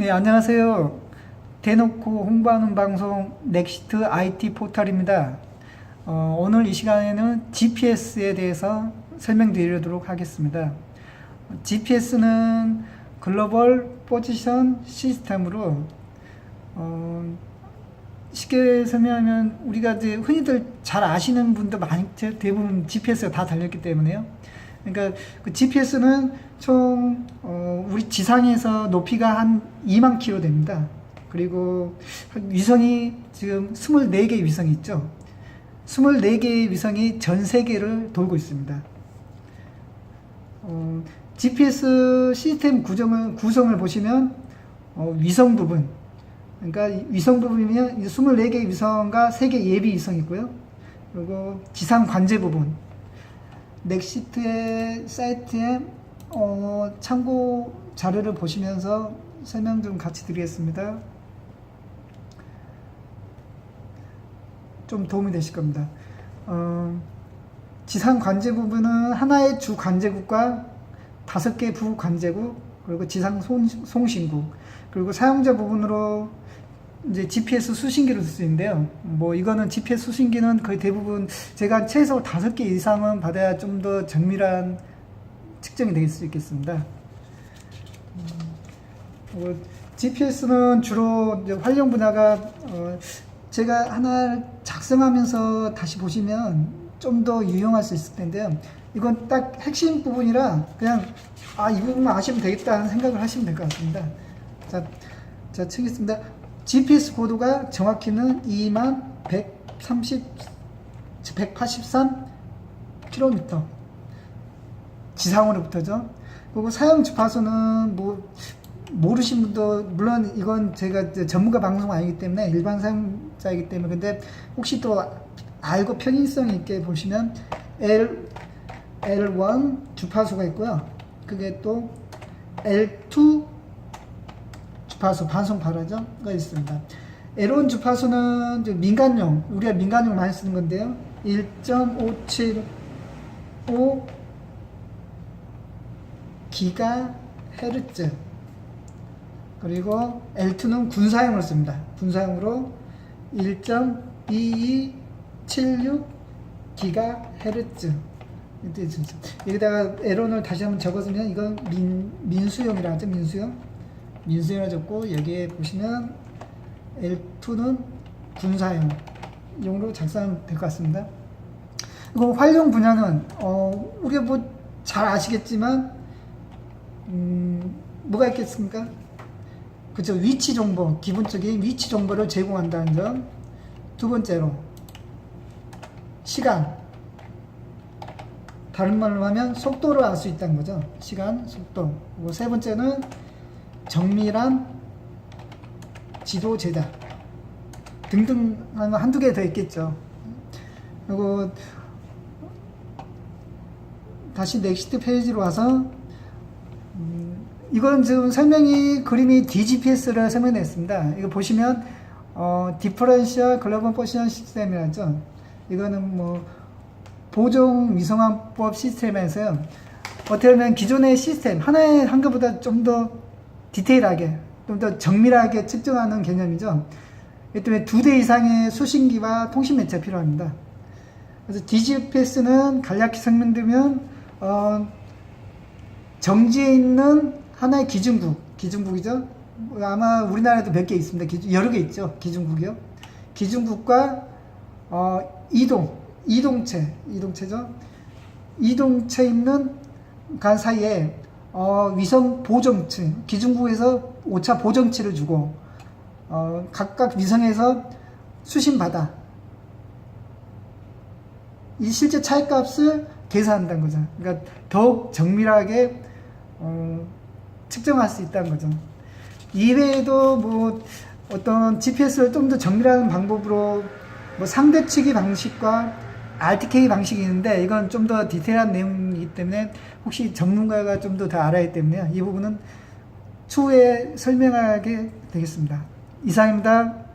네, 안녕하세요. 대놓고 홍보하는 방송 넥시트 IT 포털입니다. 어, 오늘 이 시간에는 GPS에 대해서 설명드리도록 하겠습니다. GPS는 글로벌 포지션 시스템으로 어, 쉽게 설명하면 우리가 이제 흔히들 잘 아시는 분도 많이 대- 대부분 GPS가 다 달렸기 때문에요. 그러니까 그 GPS는 총 어, 우리 지상에서 높이가 한 2만 킬로 됩니다. 그리고 위성이 지금 24개의 위성이 있죠. 24개의 위성이 전 세계를 돌고 있습니다. 어, GPS 시스템 구성을, 구성을 보시면 어, 위성 부분, 그러니까 이 위성 부분이면 24개의 위성과 3개 예비 위성이 있고요. 그리고 지상 관제 부분, 넥시트의 사이트에 어, 참고 자료를 보시면서 설명 좀 같이 드리겠습니다. 좀 도움이 되실 겁니다. 어, 지상 관제 부분은 하나의 주 관제국과 다섯 개 부 관제국 그리고 지상 송, 송신국 그리고 사용자 부분으로 이제 GPS 수신기를 쓸 수 있는데요. 뭐 이거는 GPS 수신기는 거의 대부분 제가 최소 다섯 개 이상은 받아야 좀 더 정밀한 측정이 될 수 있겠습니다. 어, GPS는 주로 활용 분야가 어, 제가 하나 작성하면서 다시 보시면 좀 더 유용할 수 있을 텐데요. 이건 딱 핵심 부분이라 그냥 아 이 부분만 아시면 되겠다 하는 생각을 하시면 될 것 같습니다. 자, 자 치겠습니다. GPS 고도가 정확히는 2만 130, 183 km 지상으로부터죠. 그리고 사용 주파수는 뭐 모르신 분도 물론 이건 제가 전문가 방송 아니기 때문에 일반 사용자이기 때문에 근데 혹시 또 알고 편의성 있게 보시면 L L1 주파수가 있고요. 그게 또 L2 주파수 반송 발화죠가 있습니다. L1 주파수는 민간용 우리가 민간용 많이 쓰는 건데요. 1.575 기가 헤르츠 그리고 L2는 군사용을 씁니다. 군사용으로 1.2276 기가 헤르츠 여기다가 에론을 다시 한번 적어주면 이건 민, 민수용이라 하죠 민수용 민수용을 적고 여기에 보시면 L2는 군사용 용으로 작성하면 될것 같습니다. 이거 활용 분야는 어, 우리가 뭐 잘 아시겠지만 음, 뭐가 있겠습니까? 그죠 위치 정보 기본적인 위치 정보를 제공한다는 점. 두 번째로 시간. 다른 말로 하면 속도를 알 수 있다는 거죠. 시간, 속도. 그리고 세 번째는 정밀한 지도 제작 등등 한- 한두 개 더 있겠죠. 그리고 다시 넥시트 페이지로 와서 음, 이건 지금 설명이 그림이 DGPS를 설명했습니다. 이거 보시면 어, 디퍼런셜 글로벌 포지션 시스템이라죠. 이거는 뭐 보정 위성화법 시스템에서요. 어떻게 보면 기존의 시스템 하나의 한 것보다 좀더 디테일하게 좀 더 정밀하게 측정하는 개념이죠. 이 때문에 두 대 이상의 수신기와 통신 매체가 필요합니다. 그래서 DGPS는 간략히 설명드리면 어, 정지에 있는 하나의 기준국, 기준국이죠. 아마 우리나라에도 몇 개 있습니다. 기준, 여러 개 있죠. 기준국이요. 기준국과 어, 이동, 이동체, 이동체죠. 이동체 있는 간 사이에 어, 위성 보정치, 기준국에서 오차 보정치를 주고 어, 각각 위성에서 수신 받아 이 실제 차이값을 계산한다는 거죠. 그러니까 더욱 정밀하게 어, 측정할 수 있다는 거죠. 이외에도 뭐 어떤 GPS를 좀 더 정밀한 방법으로 뭐 상대치기 방식과 RTK 방식이 있는데 이건 좀 더 디테일한 내용이기 때문에 혹시 전문가가 좀더더 알아야 때문에 이 부분은 추후에 설명하게 되겠습니다. 이상입니다.